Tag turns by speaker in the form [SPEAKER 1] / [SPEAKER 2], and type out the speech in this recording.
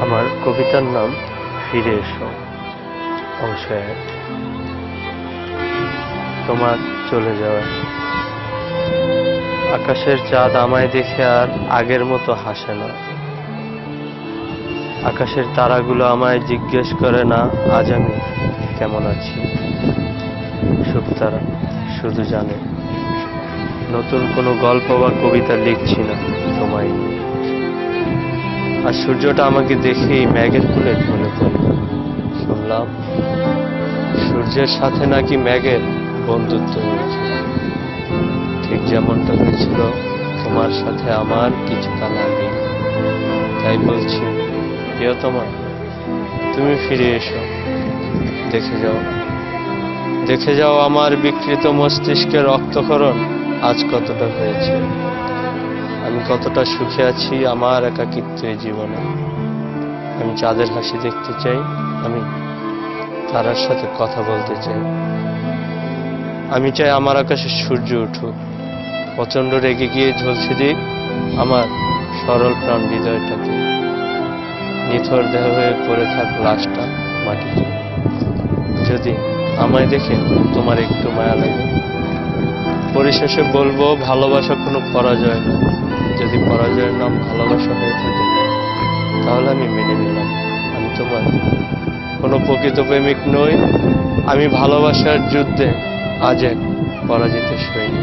[SPEAKER 1] আমার কবিতার নাম ফিরে এসো, অংশ এক। তোমার চলে যাওয়া। আকাশের চাঁদ আমায় দেখে আর আগের মতো হাসে না। আকাশের তারাগুলো আমায় জিজ্ঞেস করে, না, আজ আমি কেমন আছি? শুকতারা শুধু জানে। নতুন কোনো গল্প বা কবিতা লিখছি না, তোমায়। আর সূর্যটা আমাকে দেখেই ম্যাগের কুলে ঢলে পড়ল শুনলাম, সূর্যের সাথে নাকি ম্যাগের বন্ধুত্ব হয়েছে। ঠিক যেমনটা হয়েছিল, তোমার সাথে আমার কিছুকাল আগে তাই বলছি প্রিয়তমা তুমি ফিরে এসো। দেখে যাও। দেখে যাও আমার বিকৃত মস্তিষ্কের রক্তক্ষরণ আজ কতটা হয়েছে। আমি কতটা সুখে আছি আমার একাকিত্ব এই জীবনে। আমি চাঁদের হাসি দেখতে চাই, আমি তারার সাথে কথা বলতে চাই। আমি চাই আমার আকাশে সূর্য উঠুক। প্রচণ্ড রেগে গিয়ে ঝলসে দিক আমার সরল প্রাণ হৃদয়টাকে। নিথর দেহ হয়ে পড়ে থাক লাশটা মাটিতে। যদি আমায় দেখে তোমার একটু মায়া লাগে। পরিশেষে বলব, ভালোবাসা কোনো পরাজয় না যদি পরাজয়ের নাম ভালোবাসা হয়ে থাকে, তাহলে আমি মেনে নিলাম। আমি তোমার কোনো প্রকৃত প্রেমিক নই। আমি ভালোবাসার যুদ্ধে আজ এক পরাজিত সৈনিক।